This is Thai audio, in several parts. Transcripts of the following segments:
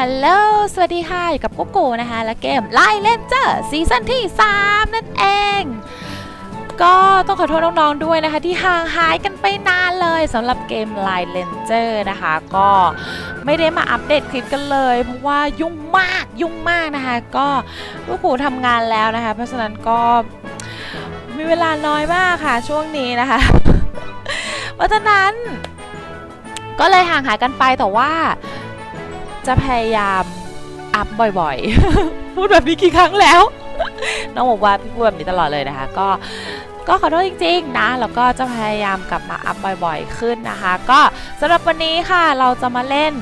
ฮัลโหล สวัสดีค่ะ อยู่กับกุ๊กกูนะคะ และเกมไลเลนเจอร์ซีซั่นที่ 3 นั่นเอง ก็ต้องขอโทษน้องๆด้วยนะคะ ที่ห่างหายกันไปนานเลยสำหรับเกม Line Ranger นะคะ ก็ไม่ได้มาอัปเดตคลิปกันเลย เพราะว่ายุ่งมากยุ่งมากนะคะ ก็ลูกหูทำงานแล้วนะคะ เพราะฉะนั้นก็มีเวลาน้อยมากค่ะช่วงนี้นะคะ เพราะฉะนั้นก็เลยห่างหายกันไปแต่ว่า จะพยายามอัพบ่อยๆ พูดแบบนี้กี่ครั้งแล้ว น้องบอกว่าพี่พูดแบบนี้ตลอดเลยนะคะ ก็ก็ขอโทษจริงๆนะ แล้วก็จะพยายามกลับมาอัพบ่อยๆขึ้นนะคะ ก็สำหรับวันนี้ค่ะเราจะมาเล่น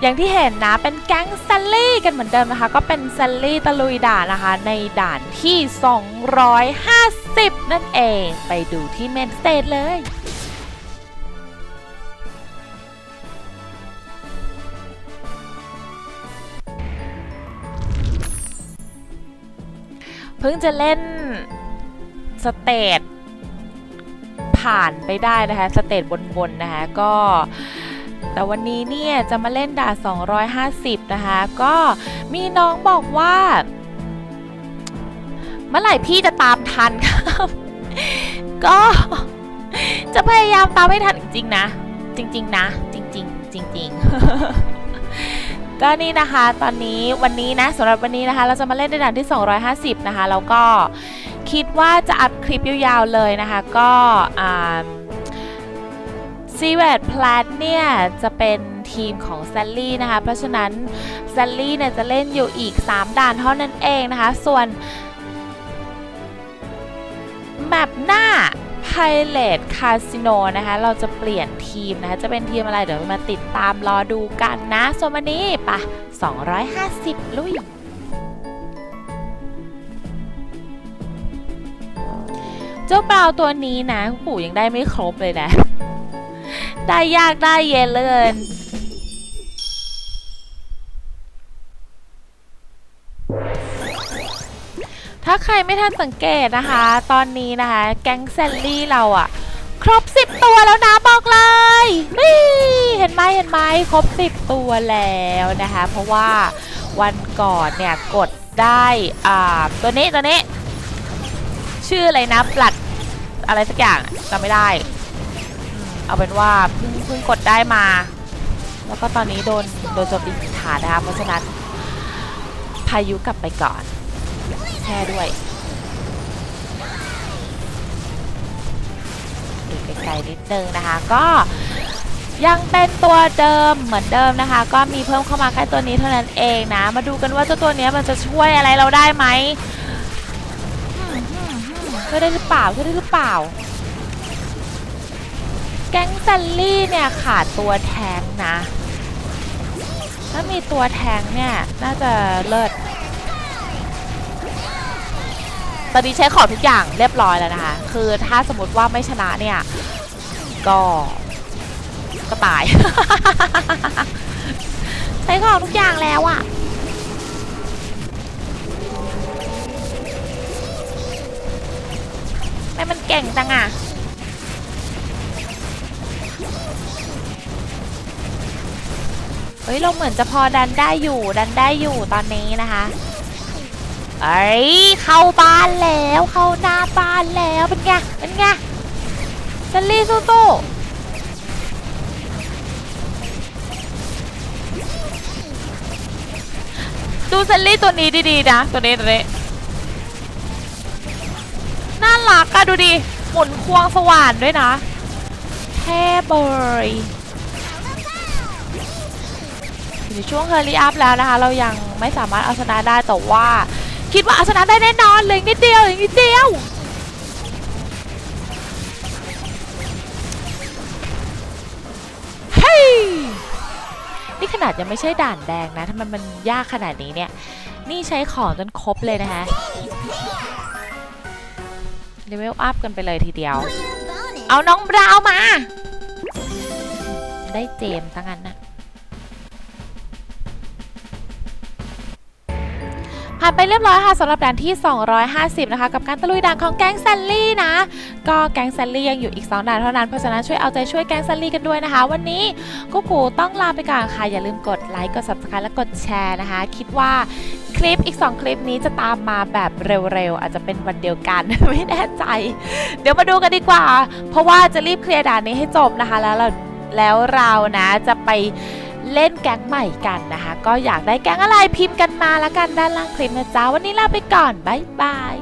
อย่างที่เห็นนะเป็นแก๊งแซลลี่กันเหมือนเดิมนะคะ ก็เป็นแซลลี่ตะลุยด่านนะคะ ในด่านที่ 250 นั่นเอง ไปดูที่เมนสเตจเลย เพิ่งจะเล่นสเตจผ่านไปได้นะคะ สเตจบนๆนะคะก็แต่วันนี้เนี่ยจะมาเล่นด่า 250 นะคะ ก็มีน้องบอกว่า เมื่อไหร่พี่จะตามทันครับ ก็จะพยายามตามให้ทันจริงนะ จริง ๆ นะ จริง ๆ จริง ๆ ก็นี่นะคะตอนนี้วันนี้นะสำหรับวันนี้นะคะ เราจะมาเล่นในด่านที่ 250 นะคะ แล้วก็คิดว่าจะอัดคลิปยาวๆเลยนะคะ ก็ซีเวดพล t เนี่ยจะเป็นทีมของแซลลี่นะคะ เพราะฉะนั้นแซลลี่เนี่ยจะเล่นอยู่อีก 3 ด่านเท่านั้นเองนะคะ ส่วนแมปหน้า Pilot Casino นะคะ เราจะเปลี่ยนทีมนะคะ จะเป็นทีมอะไรเดี๋ยวมาติดตามรอดูกันนะส่วนวันนี้ปะ250 ลุยเจ้าเปล่าตัวนี้นะปู่ยังได้ไม่ครบเลยนะ ได้ยากได้เย็นเลย ใครไม่ทันสังเกตนะคะ ตอนนี้นะคะ แก๊งแซลลี่เราอะครบ 10 ตัวแล้วนะบอกเลยนี่เห็นไหมเห็นไหมครบ 10 ตัวแล้วนะคะ เพราะว่าวันก่อนเนี่ยกดได้อ่าตัวนี้ตัวนี้ ชื่ออะไรนะปลัดอะไรสักอย่างจำไม่ได้ เอาเป็นว่าเพิ่งเพิ่งกดได้มา แล้วก็ตอนนี้โดนโดนโจมตีผิดฐานนะคะเพราะฉะนั้นพายุกลับไปก่อน แช่ด้วยดูไกลๆนิดนึงนะคะ ก็ยังเป็นตัวเดิมเหมือนเดิมนะคะ ก็มีเพิ่มเข้ามาแค่ตัวนี้เท่านั้นเองนะ มาดูกันว่าเจ้าตัวนี้มันจะช่วยอะไรเราได้ไหมช่วยได้หรือเปล่าช่วยได้หรือเปล่า แก๊งซัลลี่เนี่ยขาดตัวแทงนะ ถ้ามีตัวแทงเนี่ย น่าจะเลิศ ตอนนี้ใช้ของทุกอย่างเรียบร้อยแล้วนะคะ คือถ้าสมมติว่าไม่ชนะเนี่ย ก็ ก็ตาย ใช้ของทุกอย่างแล้วอะไม่มันเก่งจังอะเฮ้ย เราเหมือนจะพอดันได้อยู่ ดันได้อยู่ตอนนี้นะคะ เอ้ยเข้าบ้านแล้วเข้าหน้าบ้านแล้วเป็นไงเป็นไงซันลี่สู้ๆดูซันลี่ตัวนี้ดีๆนะตัวนี้ตัวนี้น่ารักอะดูดิหมุนควงสว่านด้วยนะเท่เบยอยู่ในช่วงเฮอร์รี่อัพแล้วนะคะ เรายังไม่สามารถเอาชนะได้แต่ว่า คิดว่าเอาชนะได้แน่นอนเลยนิดเดียวอีกนิดเดียว เฮ้ย นี่ขนาดยังไม่ใช่ด่านแดงนะทำไมมันยากขนาดนี้เนี่ย นี่ใช้ของจนครบเลยนะคะเลเวลอัพกันไปเลยทีเดียว เอาน้องบราวมา ได้เจมส์ตั้งนั้นนะานไปเรียบร้อยค่ะสำหรับด่านที่ 250 นะคะ กับการตะลุยด่านของแก๊งแซลลี่นะ ก็แก๊งแซลลี่ยังอยู่อีก 2 ด่านเท่านั้น เพราะฉะนั้นช่วยเอาใจช่วยแก๊งแซลลี่กันด้วยนะคะ วันนี้กูกูต้องลาไปก่อนค่ะ อย่าลืมกดไลค์ กด subscribe และกดแชร์นะคะ คิดว่าคลิปอีก 2 คลิปนี้จะตามมาแบบเร็วๆ อาจจะเป็นวันเดียวกัน ไม่แน่ใจ เดี๋ยวมาดูกันดีกว่า เพราะว่าจะรีบเคลียร์ด่านนี้ให้จบนะคะ แล้วเราแล้วเรานะจะไป เล่นแก๊งใหม่กันนะคะ ก็อยากได้แก๊งอะไรพิมพ์กันมาละกันด้านล่างคลิปนะจ๊ะวันนี้ลาไปก่อน บ๊ายบาย